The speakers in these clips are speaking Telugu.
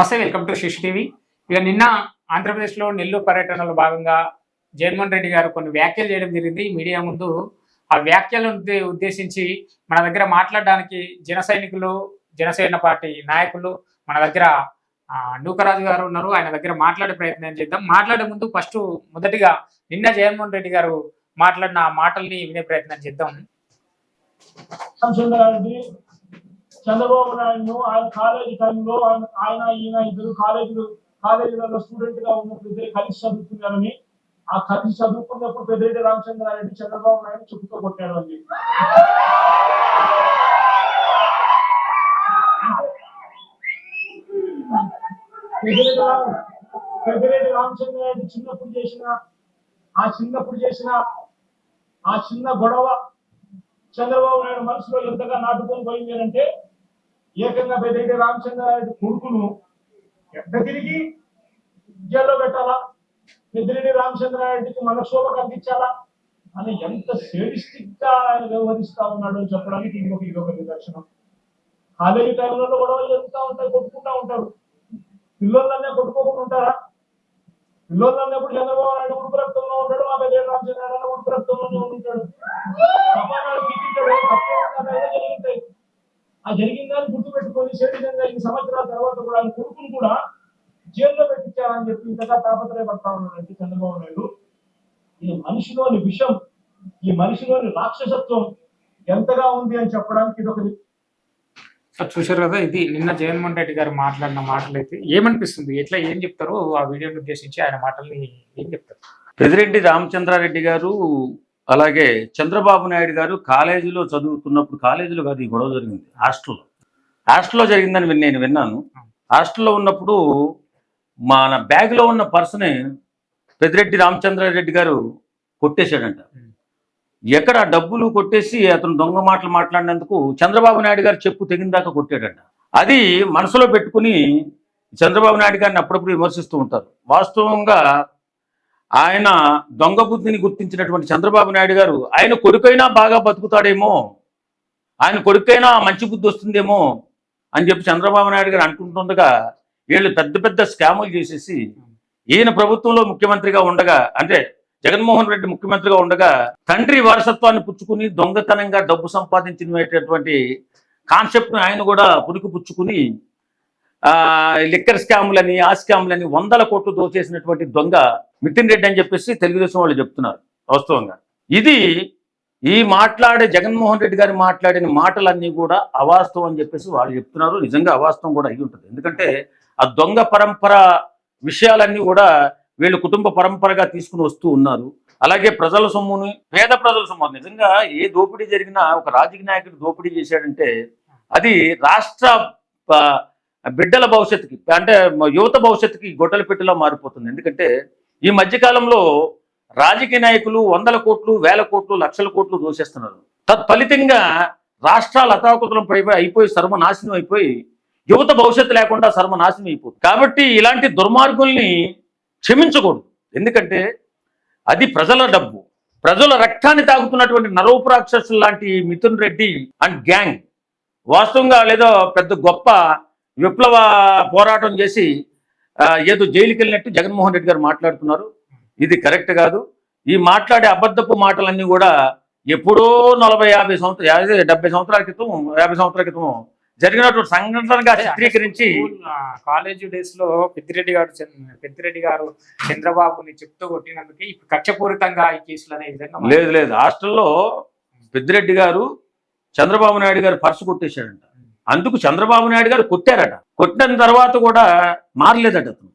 నమస్తే వెల్కమ్ టు శిష్ టీవీ. ఇక నిన్న ఆంధ్రప్రదేశ్లో నెల్లూరు పర్యటనలో భాగంగా జగన్మోహన్ రెడ్డి గారు కొన్ని వ్యాఖ్యలు చేయడం జరిగింది. మీడియా ముందు ఆ వ్యాఖ్యలను ఉద్దేశించి మన దగ్గర మాట్లాడడానికి జన సైనికులు జనసేన పార్టీ నాయకులు మన దగ్గర నూకరాజు గారు ఉన్నారు. ఆయన దగ్గర మాట్లాడే ప్రయత్నం చేద్దాం? మాట్లాడే ముందు ఫస్ట్ మొదటిగా నిన్న జగన్మోహన్ రెడ్డి గారు మాట్లాడిన ఆ మాటల్ని వినే ప్రయత్నం చేద్దాం. చంద్రబాబు నాయుడు ఆయన కాలేజీ టైంలో ఆయన ఆయన ఈయన ఇద్దరు కాలేజీలు కాలేజీలలో స్టూడెంట్గా ఉన్నప్పుడు ఇద్దరు కలిసి చదువుతున్నారని ఆ కలిసి చదువుకున్నప్పుడు పెద్దిరెడ్డి రామచంద్రారెడ్డి చంద్రబాబు నాయుడు చెప్పుతో కొట్టాడు అని చెప్పి. పెద్దిరెడ్డి రామ- పెద్దిరెడ్డి రామచంద్రారెడ్డి చిన్నప్పుడు చేసిన ఆ చిన్నప్పుడు చేసిన ఆ చిన్న గొడవ చంద్రబాబు నాయుడు మనసులో ఎంతగా నాటుకొని పోయింది అంటే ఏకంగా పెద్దిరెడ్డి రామచంద్రారెడ్డి కొడుకును ఎట్ట తిరిగి జైల్లో పెట్టాలా? పెద్దిరెడ్డి రామచంద్రారెడ్డికి మనక్షోభ కల్పించాలా? అని ఎంత సేడిస్టిక్గా ఆయన వ్యవహరిస్తా ఉన్నాడు అని చెప్పడానికి ఇది ఒక ఇదొక నిదర్శనం. కాలేజీ టైంలో గొడవలు జరుగుతూ ఉంటాయి కొట్టుకుంటా ఉంటారు. పిల్లలనే కొట్టుకోకుండా ఉంటారా? పిల్లలు అన్నప్పుడు చంద్రబాబు నాయుడు ఉడుపు రక్తంలో ఉంటాడు మా పెద్ద రామచంద్రనారాయణ ఉడుపు రక్తంలోనే ఉంటాడు. ఆ జరిగిందని గుర్తుపెట్టుకొని శరీరంగా ఇన్ని సంవత్సరాల తర్వాత కూడా ఆయన కొడుకును కూడా జైల్లో పెట్టించారని చెప్పి ఇంతగా తాపత్రయపడతా ఉన్నాడంటే చంద్రబాబు నాయుడు. ఈ మనిషిలోని విషం ఈ మనిషిలోని రాక్షసత్వం ఎంతగా ఉంది అని చెప్పడానికి ఇది ఒక సో చూశారు కదా ఇది నిన్న జగన్మోహన్ రెడ్డి గారు మాట్లాడిన మాటలు అయితే ఏమనిపిస్తుంది? ఎట్లా ఏం చెప్తారో ఆ వీడియోని ఉద్దేశించి ఆయన మాటల్ని ఏం చెప్తారు? పెదిరెడ్డి రామచంద్రారెడ్డి గారు అలాగే చంద్రబాబు నాయుడు గారు కాలేజీలో చదువుతున్నప్పుడు కాలేజీలో కాదు ఈ గొడవ జరిగింది హాస్టల్లో. హాస్టల్లో జరిగిందని నేను విన్నాను. హాస్టల్లో ఉన్నప్పుడు మన బ్యాగ్లో ఉన్న పర్సని పెదిరెడ్డి రామచంద్రారెడ్డి గారు కొట్టేశాడంట. ఎక్కడ డబ్బులు కొట్టేసి అతను దొంగ మాటలు మాట్లాడినందుకు చంద్రబాబు నాయుడు గారు చెప్పు తెగిందాకా కొట్టాడంట. అది మనసులో పెట్టుకుని చంద్రబాబు నాయుడు గారిని అప్పుడప్పుడు విమర్శిస్తూ ఉంటారు. వాస్తవంగా ఆయన దొంగ బుద్ధిని గుర్తించినటువంటి చంద్రబాబు నాయుడు గారు ఆయన కొడుకైనా బాగా బతుకుతాడేమో ఆయన కొడుకైనా మంచి బుద్ధి వస్తుందేమో అని చెప్పి చంద్రబాబు నాయుడు గారు అనుకుంటుండగా వీళ్ళు పెద్ద పెద్ద స్కాములు చేసేసి ఈయన ప్రభుత్వంలో ముఖ్యమంత్రిగా ఉండగా అంటే జగన్మోహన్ రెడ్డి ముఖ్యమంత్రిగా ఉండగా తండ్రి వారసత్వాన్ని పుచ్చుకుని దొంగతనంగా డబ్బు సంపాదించినటువంటి కాన్సెప్ట్ ఆయన కూడా పురుకు పుచ్చుకుని ఆ లిక్కర్ స్కాములని ఆ స్కాములని వందల కోట్లు దోచేసినటువంటి దొంగ నితిన్ రెడ్డి అని చెప్పేసి తెలుగుదేశం వాళ్ళు చెప్తున్నారు వాస్తవంగా. ఇది ఈ మాట్లాడే జగన్మోహన్ రెడ్డి గారు మాట్లాడిన మాటలన్నీ కూడా అవాస్తవం అని చెప్పేసి వాళ్ళు చెప్తున్నారు. నిజంగా అవాస్తవం కూడా అయి ఉంటుంది. ఎందుకంటే ఆ దొంగ పరంపర విషయాలన్నీ కూడా వీళ్ళు కుటుంబ పరంపరగా తీసుకుని వస్తూ ఉన్నారు. అలాగే ప్రజల సొమ్ముని పేద ప్రజల సొమ్ము. నిజంగా ఏ దోపిడీ జరిగినా ఒక రాజకీయ నాయకుడు దోపిడీ చేశాడంటే అది రాష్ట్ర బిడ్డల భవిష్యత్తుకి అంటే యువత భవిష్యత్తుకి గొడ్డల పెట్టిలా మారిపోతుంది. ఎందుకంటే ఈ మధ్యకాలంలో రాజకీయ నాయకులు వందల కోట్లు వేల కోట్లు లక్షల కోట్లు దోషేస్తున్నారు తత్ఫలితంగా రాష్ట్రాలు అతాకుతలం పైపోయి అయిపోయి సర్వనాశనం అయిపోయి యువత భవిష్యత్తు లేకుండా సర్వనాశనం అయిపోతుంది. కాబట్టి ఇలాంటి దుర్మార్గుల్ని క్షమించకూడదు. ఎందుకంటే అది ప్రజల డబ్బు. ప్రజల రక్తాన్ని తాగుతున్నటువంటి నరోపరాక్షసులు లాంటి మిథున్ రెడ్డి అండ్ గ్యాంగ్ వాస్తవంగా లేదో పెద్ద గొప్ప విప్లవ పోరాటం చేసి ఏదో జైలుకి వెళ్ళినట్టు జగన్మోహన్ రెడ్డి గారు మాట్లాడుతున్నారు. ఇది కరెక్ట్ కాదు. ఈ మాట్లాడే అబద్ధపు మాటలన్నీ కూడా ఎప్పుడో నలభై యాభై సంవత్సరాలు యాభై డెబ్బై సంవత్సరాల క్రితం యాభై సంవత్సరాల క్రితం జరిగినటువంటి సంఘటనగా చిత్రీకరించి కాలేజ్ డేస్లో పెద్దిరెడ్డి గారు పెద్దిరెడ్డి గారు చంద్రబాబుని చెప్తూ కొట్టినందుకే ఇప్పుడు కక్షపూరితంగా ఈ కేసులు అనే విధంగా లేదు లేదు. హాస్టల్లో పెద్దిరెడ్డి గారు చంద్రబాబు నాయుడు గారు పర్సు కొట్టేశాడంట. అందుకు చంద్రబాబు నాయుడు గారు కొట్టారట. కొట్టిన తర్వాత కూడా మారలేదట అతను.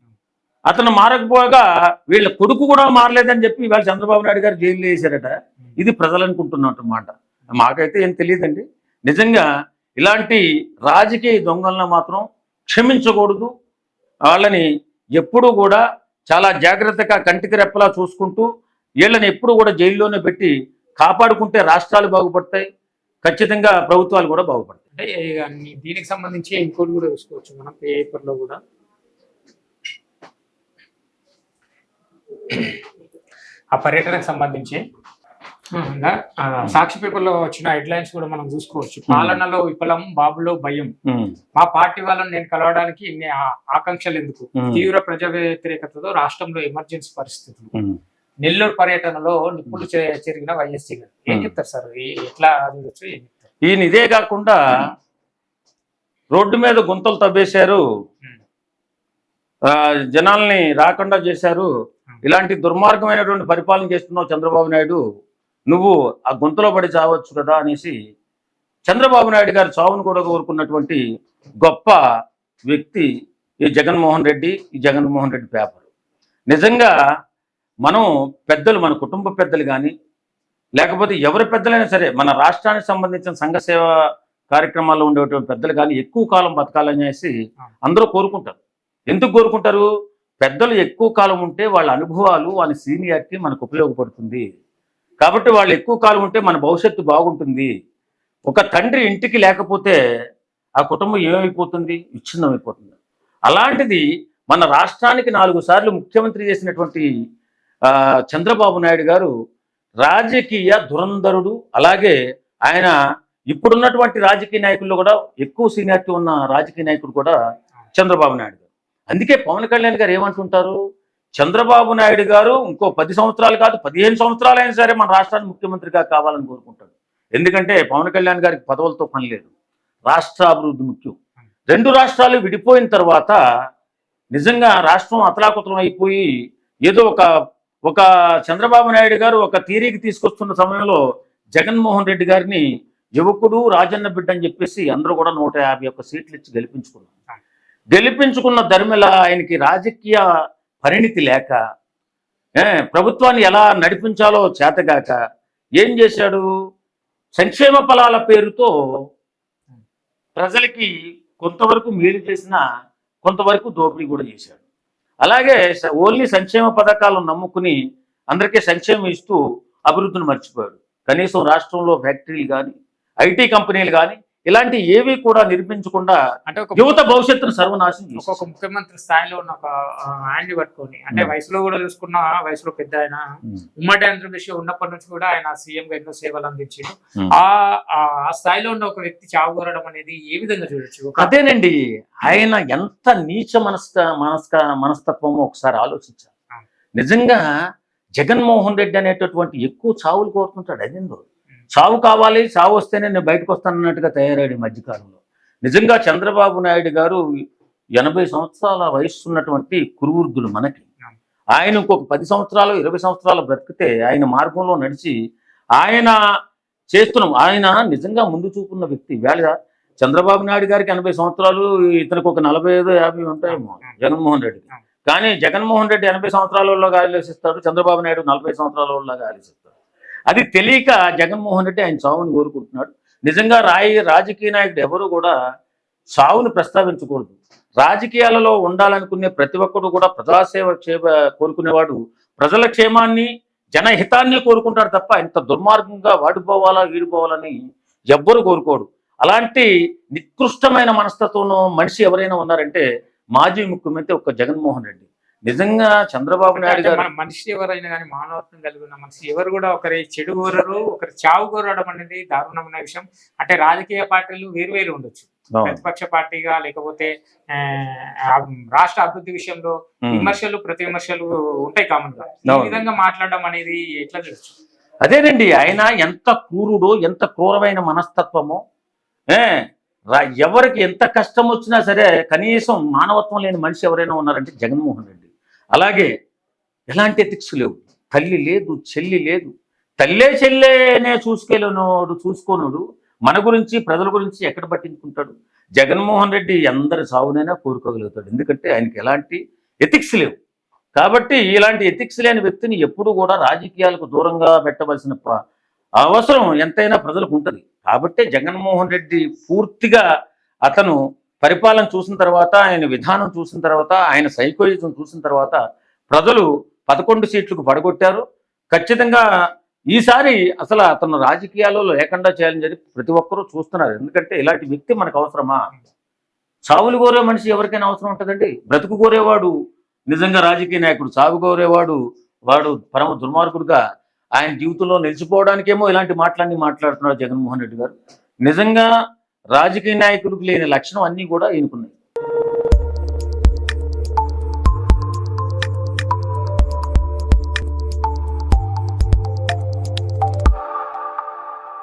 అతను మారకపోగా వీళ్ళ కొడుకు కూడా మారలేదని చెప్పి ఇవాళ చంద్రబాబు నాయుడు గారు జైల్లో వేశారట. ఇది ప్రజలు అనుకుంటున్నట్టు మాకైతే ఏం తెలియదండి. నిజంగా ఇలాంటి రాజకీయ దొంగలను మాత్రం క్షమించకూడదు. వాళ్ళని ఎప్పుడూ కూడా చాలా జాగ్రత్తగా కంటికి రెప్పలా చూసుకుంటూ వీళ్ళని ఎప్పుడు కూడా జైల్లోనే పెట్టి కాపాడుకుంటే రాష్ట్రాలు బాగుపడతాయి. ఖచ్చితంగా ప్రభుత్వాలు కూడా బాగుపడతాయి. అంటే దీనికి సంబంధించి ఇంకోటి కూడా చూసుకోవచ్చు మనం పేపర్లో కూడా. ఆ పర్యటనకు సంబంధించి సాక్షి పేపర్లో వచ్చిన హెడ్లైన్స్ కూడా మనం చూసుకోవచ్చు. పాలనలో విఫలం బాబులో భయం. మా పార్టీ వాళ్ళని నేను కలవడానికి ఇన్ని ఆకాంక్షలు ఎందుకు? తీవ్ర ప్రజా వ్యతిరేకతతో రాష్ట్రంలో ఎమర్జెన్సీ పరిస్థితులు. నెల్లూరు పర్యటనలో నిప్పులు చె- చెరిగిన వైఎస్ జగన్ ఏం. చెప్తారు సార్? ఎట్లా చూడొచ్చు ఈయన ఇదే కాకుండా రోడ్డు మీద గుంతలు తవ్వేశారు. జనాల్ని రాకుండా చేశారు. ఇలాంటి దుర్మార్గమైనటువంటి పరిపాలన చేస్తున్నావు చంద్రబాబు నాయుడు. నువ్వు ఆ గుంతలో పడి చావచ్చు కదా అనేసి చంద్రబాబు నాయుడు గారి చావును కూడా కోరుకున్నటువంటి గొప్ప వ్యక్తి ఈ జగన్మోహన్ రెడ్డి ఈ జగన్మోహన్ రెడ్డి పేపర్. నిజంగా మనం పెద్దలు మన కుటుంబ పెద్దలు కానీ లేకపోతే ఎవరి పెద్దలైనా సరే మన రాష్ట్రానికి సంబంధించిన సంఘ సేవ కార్యక్రమాల్లో ఉండేటువంటి పెద్దలు కానీ ఎక్కువ కాలం బతకాలనేసి అందరూ కోరుకుంటారు. ఎందుకు కోరుకుంటారు? పెద్దలు ఎక్కువ కాలం ఉంటే వాళ్ళ అనుభవాలు వాళ్ళ సీనియారిటీ మనకు ఉపయోగపడుతుంది. కాబట్టి వాళ్ళు ఎక్కువ కాలం ఉంటే మన భవిష్యత్తు బాగుంటుంది. ఒక తండ్రి ఇంటికి లేకపోతే ఆ కుటుంబం ఏమైపోతుంది? విచ్ఛిన్నమైపోతుంది. అలాంటిది మన రాష్ట్రానికి నాలుగు సార్లు ముఖ్యమంత్రి చేసినటువంటి చంద్రబాబు నాయుడు గారు రాజకీయ దురంధరుడు. అలాగే ఆయన ఇప్పుడున్నటువంటి రాజకీయ నాయకుల్లో కూడా ఎక్కువ సీనియారిటీ ఉన్న రాజకీయ నాయకుడు కూడా చంద్రబాబు నాయుడు గారు. అందుకే పవన్ కళ్యాణ్ గారు ఏమంటుంటారు? చంద్రబాబు నాయుడు గారు ఇంకో పది సంవత్సరాలు కాదు పదిహేను సంవత్సరాలు అయినా సరే మన రాష్ట్రానికి ముఖ్యమంత్రిగా కావాలని కోరుకుంటాడు. ఎందుకంటే పవన్ కళ్యాణ్ గారికి పదవులతో పని లేదు. రాష్ట్ర అభివృద్ధి ముఖ్యం. రెండు రాష్ట్రాలు విడిపోయిన తర్వాత నిజంగా రాష్ట్రం అతలాకుతలం అయిపోయి ఏదో ఒక ఒక చంద్రబాబు నాయుడు గారు ఒక తీరికి తీసుకొస్తున్న సమయంలో జగన్మోహన్ రెడ్డి గారిని యువకుడు రాజన్న బిడ్డ అని చెప్పేసి అందరూ కూడా నూట యాభై ఒక్క సీట్లు ఇచ్చి గెలిపించుకున్నారు. గెలిపించుకున్న ధర్మిల ఆయనకి రాజకీయ పరిణితి లేక ప్రభుత్వాన్ని ఎలా నడిపించాలో చేతగాక ఏం చేశాడు? సంక్షేమ ఫలాల పేరుతో ప్రజలకి కొంతవరకు మేలు చేసిన కొంతవరకు దోపిడీ కూడా చేశాడు. అలాగే ఓన్లీ సంక్షేమ పథకాలను నమ్ముకుని అందరికీ సంక్షేమం ఇస్తూ అభివృద్ధిని మర్చిపోయాడు. కనీసం రాష్ట్రంలో ఫ్యాక్టరీలు కానీ ఐటీ కంపెనీలు కానీ ఇలాంటి ఏవి కూడా నిర్మించకుండా అంటే ఒక యువత భవిష్యత్తును సర్వనాశనం ఒక్కొక్క. ముఖ్యమంత్రి స్థాయిలో ఉన్న ఒక హ్యాండ్ పట్టుకొని అంటే ఉమ్. వయసులో కూడా చూసుకున్న వయసులో పెద్ద ఆయన ఉమ్. ఉమ్మడి ఆంధ్రప్రదేశ్ ఉన్నప్పటి నుంచి కూడా ఆయన సీఎం గా ఎన్నో సేవలు అందించాడు ఉమ్. ఆ ఆ స్థాయిలో ఉన్న ఒక వ్యక్తి చావుకోరడం అనేది ఏ విధంగా చూడొచ్చు అదేనండి ఆయన ఎంత నీచ మనస్క మనస్క మనస్తత్వమో ఒకసారి ఆలోచించాలి ఆ. నిజంగా జగన్మోహన్ రెడ్డి అనేటటువంటి ఎక్కువ చావులు కోరుతుంటాడు అదేందో చావు కావాలి చావు వస్తేనే నేను బయటకు వస్తానన్నట్టుగా తయారయ్యాడు ఈ మధ్యకాలంలో. నిజంగా చంద్రబాబు నాయుడు గారు ఎనభై సంవత్సరాల వయస్సు ఉన్నటువంటి కురువృద్ధులు మనకి. ఆయన ఇంకొక పది సంవత్సరాలు ఇరవై సంవత్సరాలు బ్రతికితే ఆయన మార్గంలో నడిచి ఆయన చేస్తున్నాం ఆయన నిజంగా ముందు చూపున్న వ్యక్తి. వేళ చంద్రబాబు నాయుడు గారికి ఎనభై సంవత్సరాలు ఇతనికి ఒక నలభై ఐదు యాభై ఉంటాయేమో జగన్మోహన్ రెడ్డి కానీ జగన్మోహన్ రెడ్డి ఎనభై సంవత్సరాలలో ఆలోచిస్తాడు చంద్రబాబు నాయుడు నలభై సంవత్సరాలలో ఆలోచిస్తాడు. అది తెలియక జగన్మోహన్ రెడ్డి ఆయన చావుని కోరుకుంటున్నాడు. నిజంగా రాయి రాజకీయ నాయకుడు ఎవరు కూడా చావును ప్రస్తావించకూడదు. రాజకీయాలలో ఉండాలనుకునే ప్రతి ఒక్కరు కూడా ప్రజాసేవ క్షేమ కోరుకునేవాడు. ప్రజల క్షేమాన్ని జనహితాన్ని కోరుకుంటాడు తప్ప ఇంత దుర్మార్గంగా వాడిపోవాలా వీడిపోవాలని ఎవ్వరు కోరుకోడు. అలాంటి నికృష్టమైన మనస్తత్వంలో మనిషి ఎవరైనా ఉన్నారంటే మాజీ ముఖ్యమంత్రి ఒక జగన్మోహన్ రెడ్డి. నిజంగా చంద్రబాబు నాయుడు గారు మన మనిషి ఎవరైనా కానీ మానవత్వం కలిగి ఉన్న మనిషి ఎవరు కూడా ఒకరి చెడు కోరరు ఒకరి చావు కోరడం అనేది దారుణమైన విషయం అంటే రాజకీయ పార్టీలు వేరు వేరు ఉండొచ్చు. ప్రతిపక్ష పార్టీగా లేకపోతే రాష్ట్ర అభివృద్ధి విషయంలో. విమర్శలు ప్రతి విమర్శలు ఉంటాయి కామన్గా ఈ. విధంగా మాట్లాడడం అనేది ఎట్లా తెలుసు అదేనండి ఆయన ఎంత క్రూరుడో ఎంత క్రూరమైన మనస్తత్వమో ఏ ఎవరికి ఎంత కష్టం వచ్చినా సరే కనీసం మానవత్వం లేని మనిషి ఎవరైనా ఉన్నారంటే జగన్మోహన్ రెడ్డి అలాగే ఎలాంటి ఎథిక్స్ లేవు. తల్లి లేదు చెల్లి లేదు. తల్లే చెల్లెనే చూసుకెళ్ళనోడు చూసుకోనుడు మన గురించి ప్రజల గురించి ఎక్కడ పట్టించుకుంటాడు? జగన్మోహన్ రెడ్డి అందరి సావునైనా కోరుకోగలుగుతాడు. ఎందుకంటే ఆయనకి ఎలాంటి ఎథిక్స్ లేవు. కాబట్టి ఇలాంటి ఎథిక్స్ లేని వ్యక్తిని ఎప్పుడు కూడా రాజకీయాలకు దూరంగా పెట్టవలసిన అవసరం ఎంతైనా ప్రజలకు ఉంటుంది. కాబట్టి జగన్మోహన్ రెడ్డి పూర్తిగా అతను పరిపాలన చూసిన తర్వాత ఆయన విధానం చూసిన తర్వాత ఆయన సైకోయిజం చూసిన తర్వాత ప్రజలు పదకొండు సీట్లకు పడగొట్టారు. ఖచ్చితంగా ఈసారి అసలు అతను రాజకీయాలలో లేకుండా చేయాలని చెప్పి ప్రతి ఒక్కరూ చూస్తున్నారు. ఎందుకంటే ఇలాంటి వ్యక్తి మనకు అవసరమా? చావులు కోరే మనిషి ఎవరికైనా అవసరం ఉంటుందండి. బ్రతుకు కోరేవాడు నిజంగా రాజకీయ నాయకుడు చావు కోరేవాడు వాడు పరమ దుర్మార్గుడుగా ఆయన జీవితంలో నిలిచిపోవడానికేమో ఇలాంటి మాటలన్నీ మాట్లాడుతున్నారు జగన్మోహన్ రెడ్డి గారు. నిజంగా రాజకీయ నాయకులకు లేని లక్షణం అన్నీ కూడా ఈయనకున్నాయి.